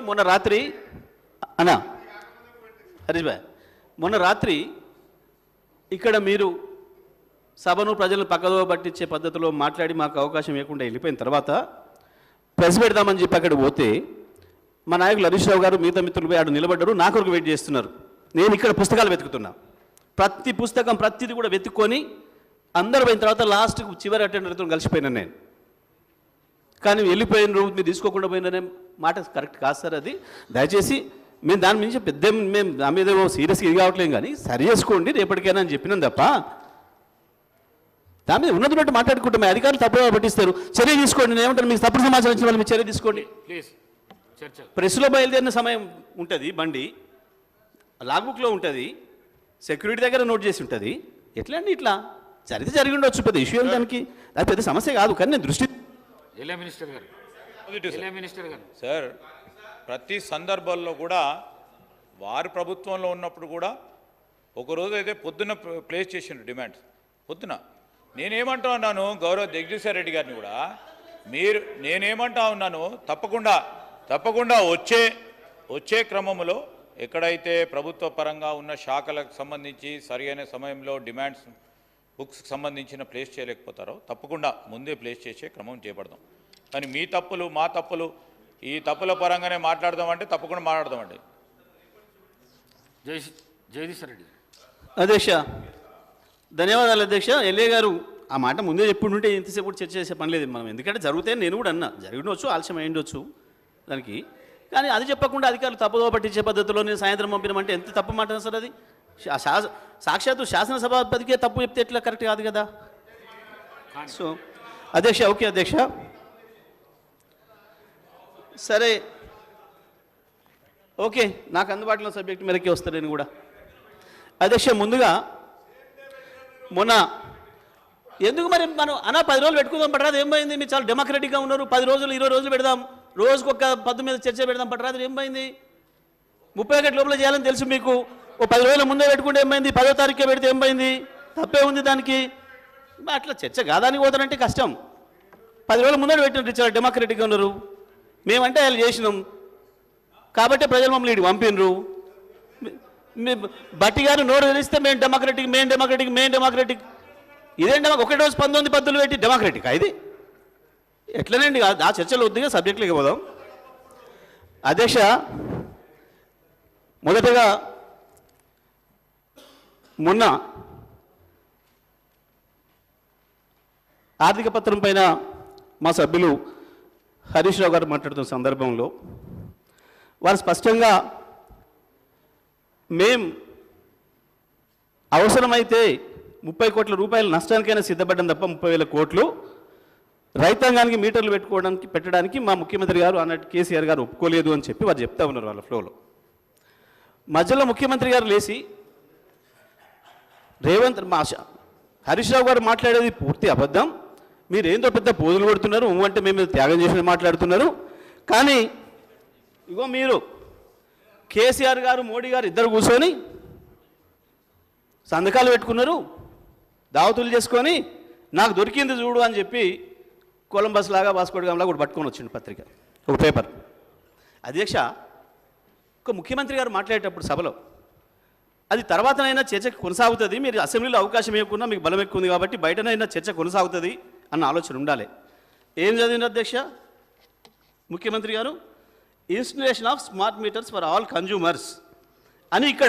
మొన్న రాత్రి అన్నా. హరీష్ భాయ్ మొన్న రాత్రి ఇక్కడ మీరు సభను ప్రజలను పక్కదో పట్టించే పద్ధతిలో మాట్లాడి మాకు అవకాశం ఇవ్వకుండా వెళ్ళిపోయిన తర్వాత ప్రెస్ పెడదామని చెప్పి అక్కడ పోతే మా నాయకులు హరీష్ రావు గారు మిగతా మిత్రులు పోయి ఆడ నిలబడ్డారు. నా కొరకు వెయిట్ చేస్తున్నారు. నేను ఇక్కడ పుస్తకాలు వెతుకుతున్నా. ప్రతి పుస్తకం ప్రతిది కూడా వెతుక్కొని అందరూ పోయిన తర్వాత లాస్ట్కు చివరి అటెండర్తో కలిసిపోయినాను నేను. కానీ వెళ్ళిపోయిన రోజు మీరు తీసుకోకుండా పోయిననే మాట కరెక్ట్ కాదు సార్ అది. దయచేసి మేము దాని నుంచి పెద్ద మేము దాని మీద సీరియస్గా ఇది కావట్లేదు కానీ సరి చేసుకోండి రేపటికైనా అని చెప్పినాం తప్ప. దాని మీద ఉన్నది మాట్లాడుకుంటాం మీ అధికారులు తప్పుగా పట్టిస్తారు. చర్య తీసుకోండి. నేను ఏమంటాను మీకు తప్పుడు సమాచారం ఇచ్చిన వాళ్ళు మీరు చర్య తీసుకోండి. ప్లీజ్ చర్చ. ప్రెస్లో బయలుదేరిన సమయం ఉంటుంది బండి. లాగ్బుక్లో ఉంటుంది. సెక్యూరిటీ దగ్గర నోట్ చేసి ఉంటుంది. ఎట్లా అండి ఇట్లా? జరిగితే జరిగి ఉండొచ్చు పెద్ద ఇష్యూ దానికి? అది పెద్ద సమస్య కాదు కానీ నేను దృష్టి మినిస్టర్ గారు. సార్ ప్రతి సందర్భాల్లో కూడా వారి ప్రభుత్వంలో ఉన్నప్పుడు కూడా ఒకరోజు అయితే పొద్దున్న ప్ల- ప్లేస్ చేసిండ్రు డిమాండ్స్ పొద్దున. నేనేమంటా ఉన్నాను గౌరవ జగదీశ్వర్ రెడ్డి గారిని కూడా. మీరు నేనేమంటా ఉన్నాను తప్పకుండా తప్పకుండా వచ్చే వచ్చే క్రమంలో ఎక్కడైతే ప్రభుత్వ పరంగా ఉన్న శాఖలకు సంబంధించి సరైన సమయంలో డిమాండ్స్ బుక్స్కి సంబంధించిన ప్లేస్ చేయలేకపోతారో తప్పకుండా ముందే ప్లేస్ చేసే క్రమం చేపడదాం. కానీ మీ తప్పులు మా తప్పులు ఈ తప్పుల పరంగానే మాట్లాడదామంటే తప్పకుండా మాట్లాడదామండి. జై జగదీశ్వర్ రెడ్డి. అధ్యక్ష ధన్యవాదాలు అధ్యక్ష. ఎల్ఏ గారు ఆ మాట ముందే చెప్పుడు ఉంటే ఇంతసేపు కూడా చర్చ చేసే పని లేదు మనం. ఎందుకంటే జరిగితే నేను కూడా అన్నా. జరిగినవచ్చు ఆలస్యం అయ్యిండొచ్చు దానికి. కానీ అది చెప్పకుండా అధికారులు తప్పుదో పట్టించే పద్ధతిలో నేను సాయంత్రం పంపినమంటే ఎంత తప్పు మాట సార్ అది? సాక్షాత్తు శాసనసభాపతికే తప్పు చెప్తే ఎట్లా కరెక్ట్ కాదు కదా? సో అధ్యక్ష ఓకే అధ్యక్ష. సరే. ఓకే నాకు అందుబాటులో సబ్జెక్ట్ మేరకే వస్తాను నేను కూడా. అధ్యక్ష ముందుగా మొన్న ఎందుకు మరి మనం అనా పది రోజులు పెట్టుకుందాం పట్టరాదు ఏం మీరు చాలా డెమోక్రటిక్గా ఉన్నారు. పది రోజులు ఇరవై రోజులు పెడదాం. రోజుకు ఒక పద్దు మీద చర్చ పెడదాం పట్టరాదు ఏం పోయింది? ముప్పై ఒకటి లోపల చేయాలని తెలుసు మీకు. ఓ పది రోజుల ముందే పెట్టుకుంటే ఏమైంది పదో తారీఖు పెడితే ఏం పోయింది? తప్పే ఉంది దానికి. అట్లా చర్చ కాదానికి పోతానంటే కష్టం. పది రోజుల ముందే పెట్టినట్టు చాలా డెమోక్రటిక్గా ఉన్నారు. మేమంటే వాళ్ళు చేసినాం. కాబట్టి ప్రజలు మమ్మల్ని ఇటు పంపినరు. మీ- బట్టి గారు నోరు తెలిస్తే మేము డెమోక్రటిక్ మేము డెమోక్రటిక్ మేము డెమోక్రటిక్. ఇదేంటి ఒకటి రోజు పంతొమ్మిది పద్ధతులు పెట్టి డెమోక్రటిక్ ఇది? ఎట్లనండి? ఆ- చర్చలు వద్దుగా సబ్జెక్టులకి పోదాం. అధ్యక్ష మొదటగా మొన్న ఆర్థిక పత్రం పైన మా సభ్యులు హరీష్ రావు గారు మాట్లాడుతున్న సందర్భంలో వారు స్పష్టంగా మేం అవసరమైతే ముప్పై కోట్ల రూపాయల నష్టానికైనా సిద్ధపడ్డం తప్ప ముప్పై వేల కోట్లు రైతాంగానికి మీటర్లు పెట్టుకోవడానికి పెట్టడానికి మా ముఖ్యమంత్రి గారు అన్నట్టు కేసీఆర్ గారు ఒప్పుకోలేదు అని చెప్పి వారు చెప్తా ఉన్నారు వాళ్ళ ఫ్లోలో. మధ్యలో ముఖ్యమంత్రి గారు లేచి రేవంత్ మా హరీష్ రావు గారు మాట్లాడేది పూర్తి అబద్ధం. మీరు ఏందో పెద్ద పూజలు కొడుతున్నారు ఊ అంటే మేము త్యాగం చేసి మాట్లాడుతున్నారు. కానీ ఇగో మీరు కేసీఆర్ గారు మోడీ గారు ఇద్దరు కూర్చొని సంతకాలు పెట్టుకున్నారు దావతులు చేసుకొని నాకు దొరికింది చూడు అని చెప్పి కొలంబస్ లాగా వాస్కోడ్ గామ్లా కూడా పట్టుకొని వచ్చింది పత్రిక ఒక పేపర్. అధ్యక్ష ఒక ముఖ్యమంత్రి గారు మాట్లాడేటప్పుడు సభలో అది తర్వాతనైనా చర్చ కొనసాగుతుంది మీరు అసెంబ్లీలో అవకాశం ఇవ్వకుండా మీకు బలం ఎక్కువ ఉంది కాబట్టి బయటనైనా చర్చ కొనసాగుతుంది అన్న ఆలోచన ఉండాలి. ఏం చదివిన అధ్యక్ష? ముఖ్యమంత్రి గారు installation of smart meters for all consumers అని ఇక్కడ